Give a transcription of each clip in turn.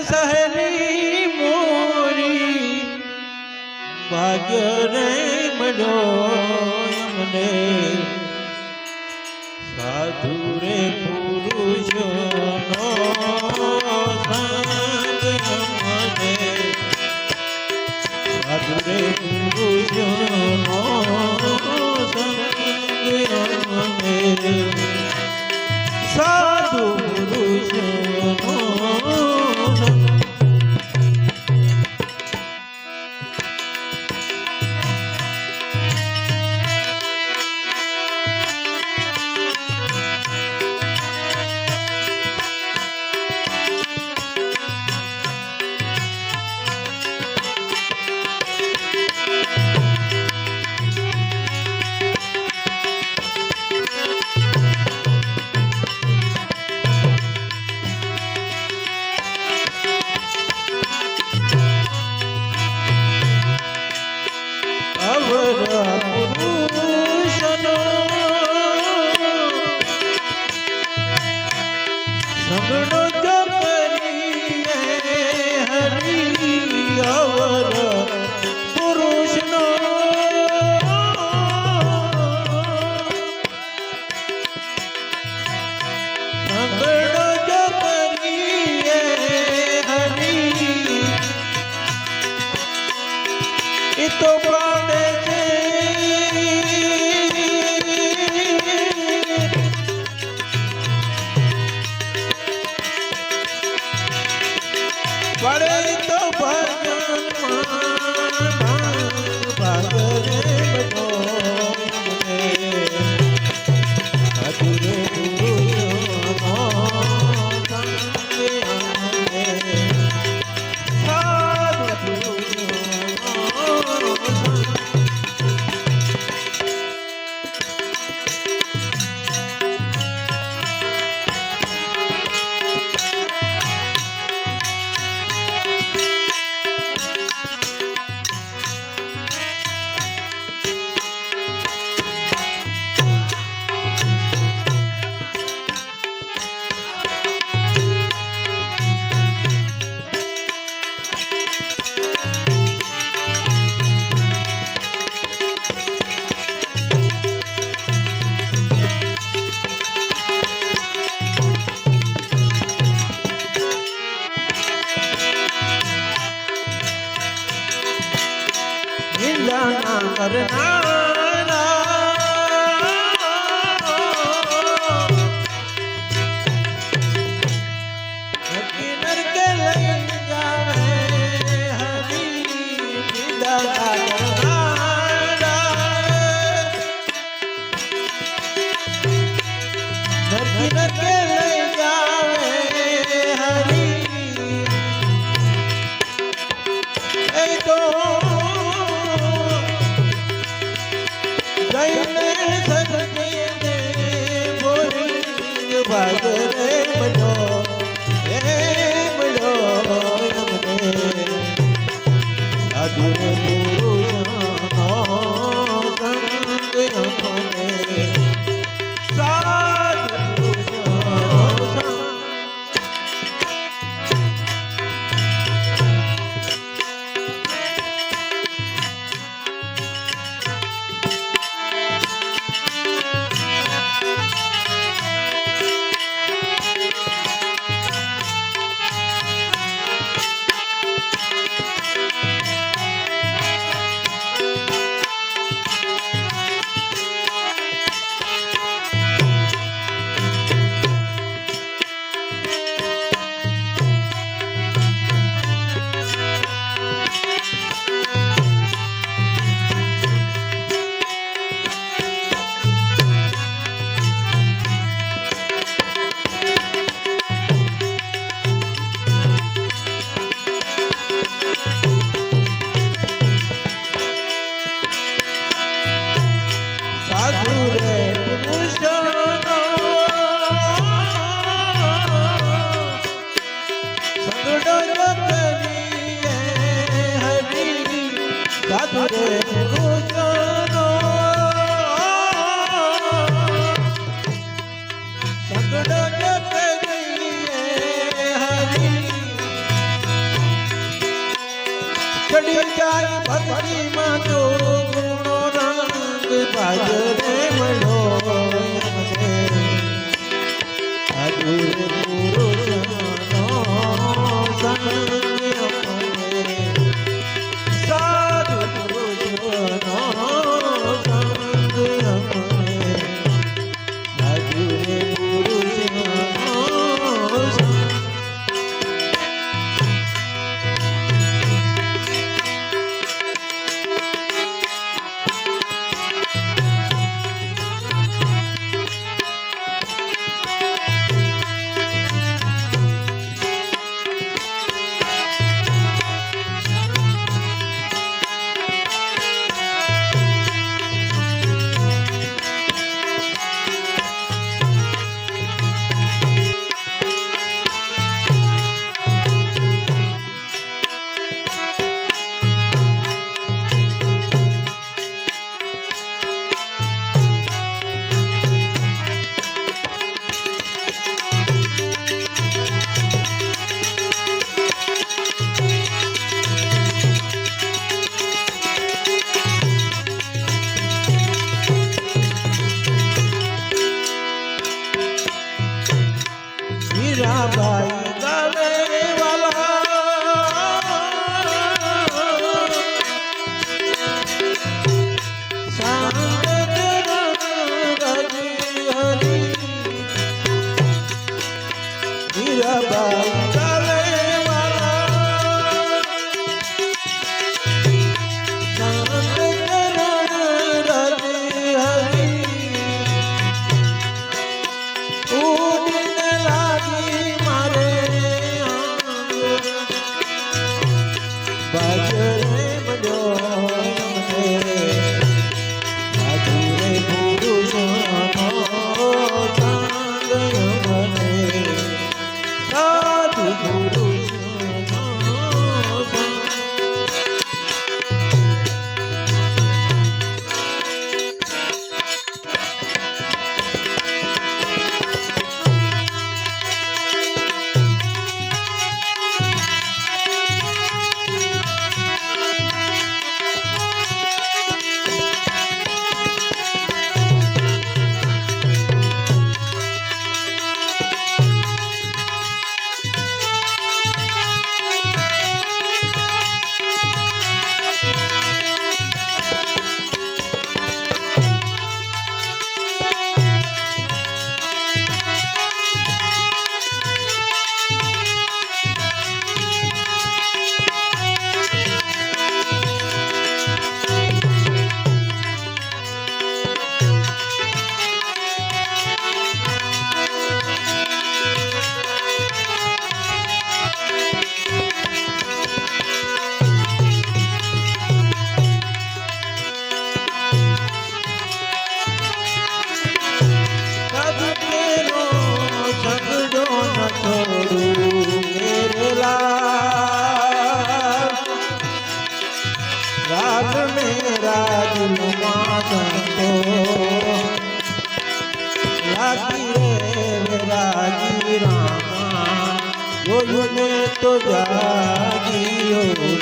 સહલી મોરી ભાગ્ય ને મળ્યો મને સાધુ રે પુરુષો સાધુ રે પુરુષો પડે તો ભજ Thank you. ભાગીઓની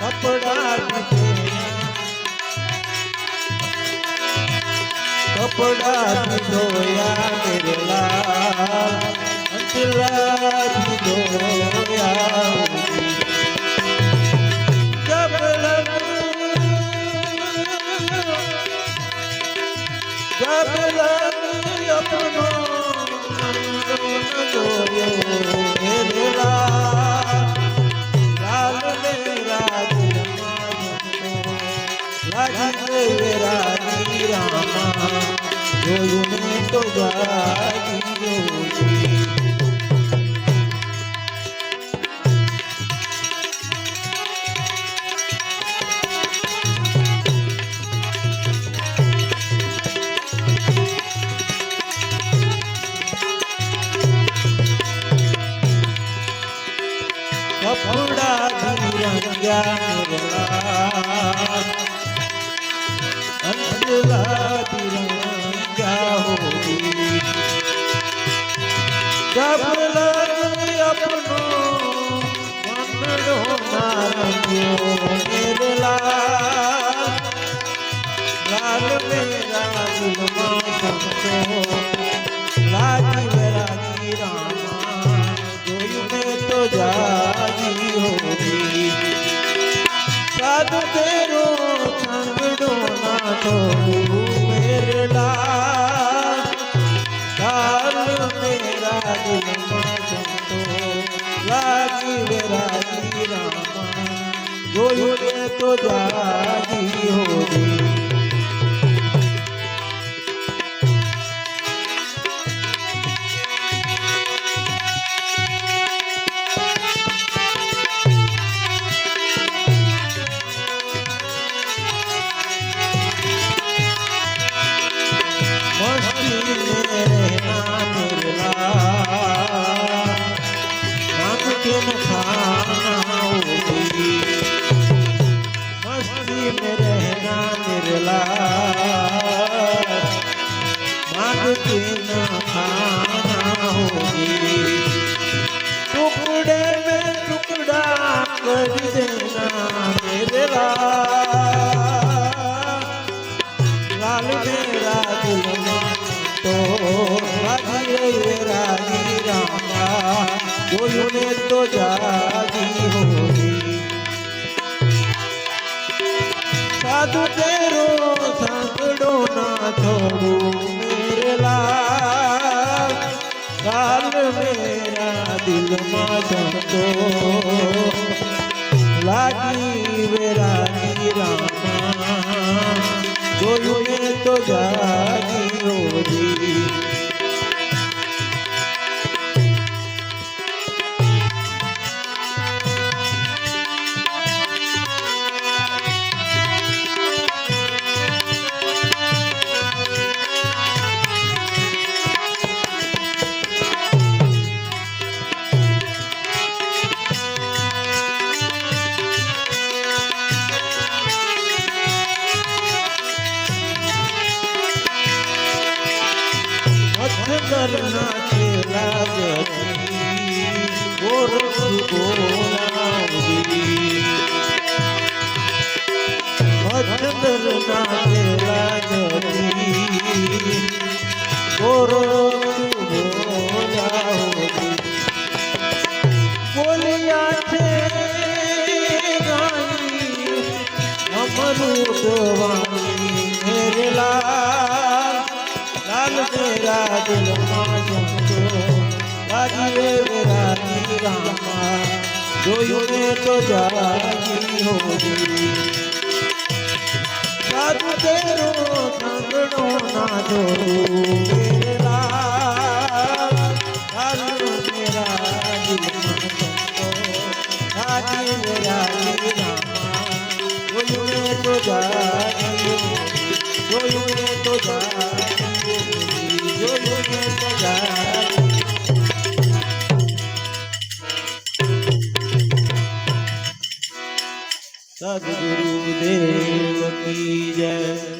કપડા કપડા ધોયા મેરેલા અંતલા ધોયા જોયું મેં તો ગાયું જોયું Yeah. જોયું તો જાગી હોગી જોયું ને તો જાગી હોલી સાધુ તેરો સાંકડો ના છોડું મેરેલા. કાલ મેરા દિલમાં જતો લાગી વેરા રામા. જોયું તો જાગી હોલી અજગરના ચેલા જતી ગોરખ ગોરાવરી અજગરના ચેલા જતી ગોરખ ગોરાવરી બોલિયા છે ગાની અમરુદવાણી લાલ મેરા દિલમાં સંતો લાગીએ વેરાની રામા જોયું ને તો જાગી હોલી સાધુ તેરો સંગણો ના જોડું મેરલા લાલ મેરા દિલમાં સંતો લાગી વેરાની રામા જોયું ને તો की जय